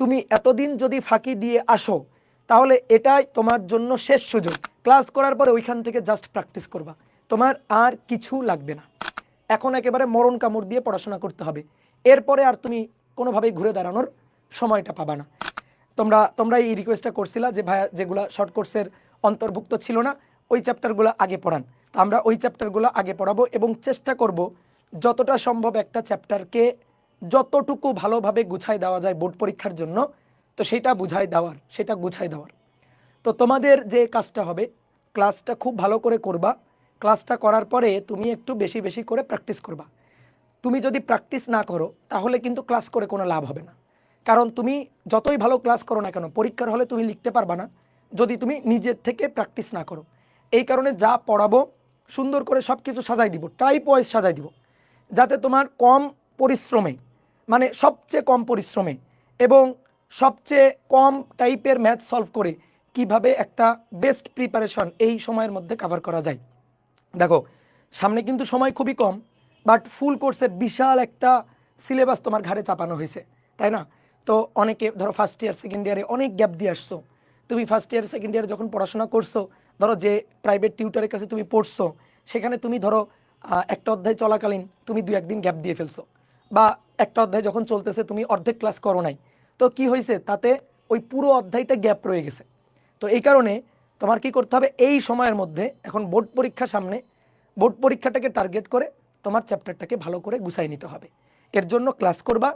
তুমি এতদিন যদি ফাঁকি দিয়ে আসো, তাহলে এটাই তোমার জন্য শেষ সুযোগ। ক্লাস করার পরে ওইখান থেকে জাস্ট প্র্যাকটিস করবা। তোমার আর কিছু লাগবে না। এখন একেবারে মরণ কামড় দিয়ে পড়াশোনা করতে হবে। এরপরে আর তুমি কোনোভাবেই ঘুরে দাঁড়ানোর সময়টা পাবা না। তোমরা তোমরা এই রিকোয়েস্টটা করছিলা যে, ভাইয়া, যেগুলো শর্ট কোর্সের অন্তর্ভুক্ত ছিল না, ওই চ্যাপ্টারগুলো আগে পড়ান। তো আমরা ওই চ্যাপ্টারগুলো আগে পড়াবো এবং চেষ্টা করব যতটা সম্ভব একটা চ্যাপ্টারকে যতটুকু ভালোভাবে গুছাই দেওয়া যায় বোর্ড পরীক্ষার জন্য, তো সেটা বুঝাই দেওয়ার, সেটা গুছাই দেওয়ার। তো তোমাদের যে কাজটা হবে, ক্লাসটা খুব ভালো করে করবা। ক্লাসটা করার পরে তুমি একটু বেশি বেশি করে প্র্যাকটিস করবা। তুমি যদি প্র্যাকটিস না করো, তাহলে কিন্তু ক্লাস করে কোনো লাভ হবে না। কারণ তুমি যতই ভালো ক্লাস করো না কেন, পরীক্ষার হলে তুমি লিখতে পারবা না, যদি তুমি নিজের থেকে প্র্যাকটিস না করো। এই কারণে যা পড়াবো, সুন্দর করে সব কিছু সাজাই দিব টাইপ ওয়াইজ সাজাই দিব। যাতে তোমার কম পরিশ্রমে মানে সবচেয়ে কম পরিশ্রমে এবং সবচেয়ে কম টাইপের ম্যাথ সলভ করে কীভাবে একটা বেস্ট প্রিপারেশন এই সময়ের মধ্যে কভার করা যায়। দেখো, সামনে কিন্তু সময় খুবই কম বাট ফুল কোর্সের বিশাল একটা সিলেবাস তোমার ঘাড়ে চাপানো হয়েছে, তাই না? তো অনেকে, ধরো ফার্স্ট ইয়ার সেকেন্ড ইয়ারে অনেক গ্যাপ দিয়ে আসছো। তুমি ফার্স্ট ইয়ার সেকেন্ড ইয়ারে যখন পড়াশোনা করছ, ধরো যে প্রাইভেট টিউটারের কাছে তুমি পড়ছো, সেখানে তুমি ধরো একটা অধ্যায় চলাকালীন তুমি দু একদিন গ্যাপ দিয়ে ফেলছো। বা একটা অধ্যায় যখন চলতেছে, তুমি অর্ধেক ক্লাস করো নাই। তো কি হয়েছে তাতে ওই পুরো অধ্যায়টা গ্যাপ রয়ে গেছে। তো এই কারণে তোমার কি করতে হবে? এই সময়ের মধ্যে এখন বোর্ড পরীক্ষা সামনে, বোর্ড পরীক্ষাটাকে টার্গেট করে তোমার চ্যাপ্টারটাকে ভালো করে গুছাই নিতে হবে। এর জন্য ক্লাস করবা,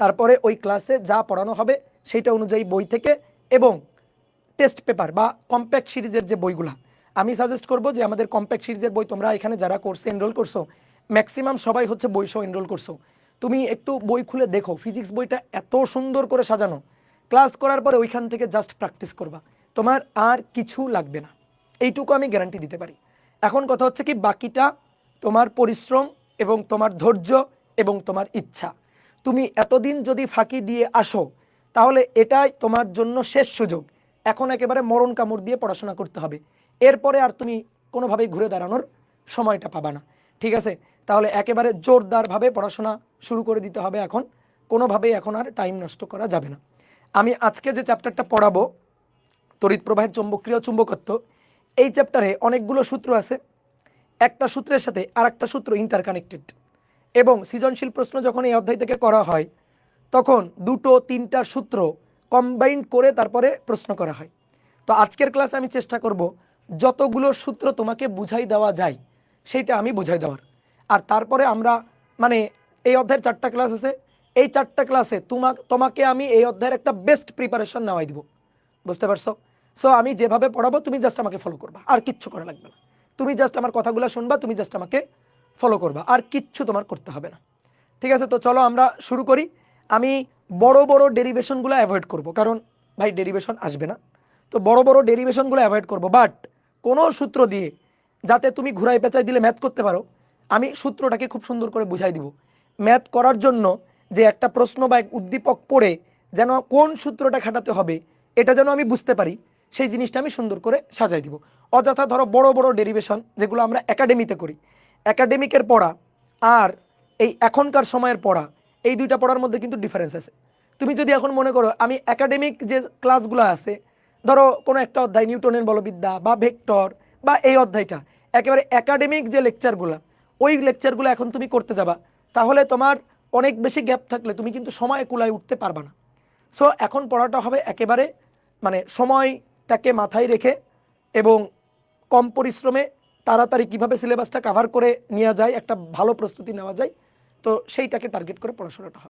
তারপরে ওই ক্লাসে যা পড়ানো হবে সেইটা অনুযায়ী বই থেকে এবং টেস্ট পেপার বা কম্প্যাক্ট সিরিজের যে বইগুলা। আমি সাজেস্ট করব যে আমাদের কম্প্যাক্ট সিরিজের বই তোমরা এখানে যারা কোর্সে এনরোল করছ ম্যাক্সিমাম সবাই হচ্ছে বই সহ এনরোল করছ। তুমি একটু বই খুলে দেখো ফিজিক্স বইটা এত সুন্দর করে সাজানো। ক্লাস করার পরে ওইখান থেকে জাস্ট প্র্যাকটিস করবা। তোমার আর কিছু লাগবে না। এইটুকু আমি গ্যারান্টি দিতে পারি। এখন কথা হচ্ছে কি, বাকিটা তোমার পরিশ্রম এবং তোমার ধৈর্য এবং তোমার ইচ্ছা। তুমি এতদিন যদি ফাঁকি দিয়ে আসো, তাহলে এটাই তোমার জন্য শেষ সুযোগ। এখন একেবারে মরণ কামড় দিয়ে পড়াশোনা করতে হবে। এরপরে আর তুমি কোনোভাবেই ঘুরে দাঁড়ানোর সময়টা পাবা না। ঠিক আছে? তাহলে একেবারে জোরদারভাবে পড়াশোনা শুরু করে দিতে হবে এখন। কোনোভাবেই এখন আর টাইম নষ্ট করা যাবে না। আমি আজকে যে চ্যাপ্টারটা পড়াবো, তড়িৎ প্রবাহের চৌম্বকীয় চুম্বকত্ব, এই চ্যাপ্টারে অনেকগুলো সূত্র আছে। একটা সূত্রের সাথে আর একটা সূত্র ইন্টারকানেক্টেড এবং সৃজনশীল প্রশ্ন যখন এই অধ্যায় থেকে করা হয়, তখন দুটো তিনটা সূত্র কম্বাইন করে তারপরে প্রশ্ন করা হয়। তো আজকের ক্লাসে আমি চেষ্টা করব, যতগুলো সূত্র তোমাকে বুঝাই দেওয়া যায় সেইটা আমি বুঝাই দেওয়ার। আর তারপরে আমরা মানে এই অধ্যায়ের চারটা ক্লাস আছে, এই চারটা ক্লাসে তোমা, তোমাকে আমি এই অধ্যায়ের একটা বেস্ট প্রিপারেশন নেওয়াই দিব। বুঝতে পারছ? সো আমি যেভাবে পড়াবো, তুমি জাস্ট আমাকে ফলো করবা। আর কিচ্ছু করা লাগবে না। তুমি জাস্ট আমার কথাগুলো শুনবা, তুমি জাস্ট আমাকে ফলো করবা। আর কিচ্ছু তোমার করতে হবে না। ঠিক আছে? তো চলো আমরা শুরু করি। আমি বড় বড় ডেরিভেশনগুলো অ্যাভয়েড করব। কারণ ভাই ডেরিভেশন আসবে না। তো বড় বড় ডেরিভেশনগুলো অ্যাভয়েড করব। বাট কোনো সূত্র দিয়ে যাতে তুমি ঘুরাই পেঁচাই দিলে ম্যাথ করতে পারো, আমি সূত্রটাকে খুব সুন্দর করে বুঝাই দিব। ম্যাথ করার জন্য যে একটা প্রশ্ন বা এক উদ্দীপক পড়ে যেন কোন সূত্রটা খাটাতে হবে, এটা যেন আমি বুঝতে পারি, সেই জিনিসটা আমি সুন্দর করে সাজাই দিব। অযথা ধরো বড় বড় ডেরিভেশন যেগুলো আমরা একাডেমিতে করি। একাডেমিকের পড়া আর এই এখনকার সময়ের পড়া, এই দুইটা পড়ার মধ্যে কিন্তু ডিফারেন্স আছে। তুমি যদি এখন মনে করো আমি একাডেমিক যে ক্লাসগুলো আছে, ধরো কোনো একটা অধ্যায় নিউটনের বলবিদ্যা বা ভেক্টর বা এই অধ্যায়টা একেবারে একাডেমিক যে লেকচারগুলো ওই লেকচারগুলো এখন তুমি করতে যাবা, তাহলে তোমার অনেক বেশি গ্যাপ থাকলে তুমি কিন্তু সময় কুলায় উঠতে পারবা না। সো এখন পড়াটা হবে একেবারে মানে সময়টাকে মাথায় রেখে এবং কম পরিশ্রমে তাড়াতাড়ি কীভাবে সিলেবাসটা কাভার করে নেওয়া যায়, একটা ভালো প্রস্তুতি নেওয়া যায়, তো সেইটাকে টার্গেট করে পড়াশোনাটা হবে।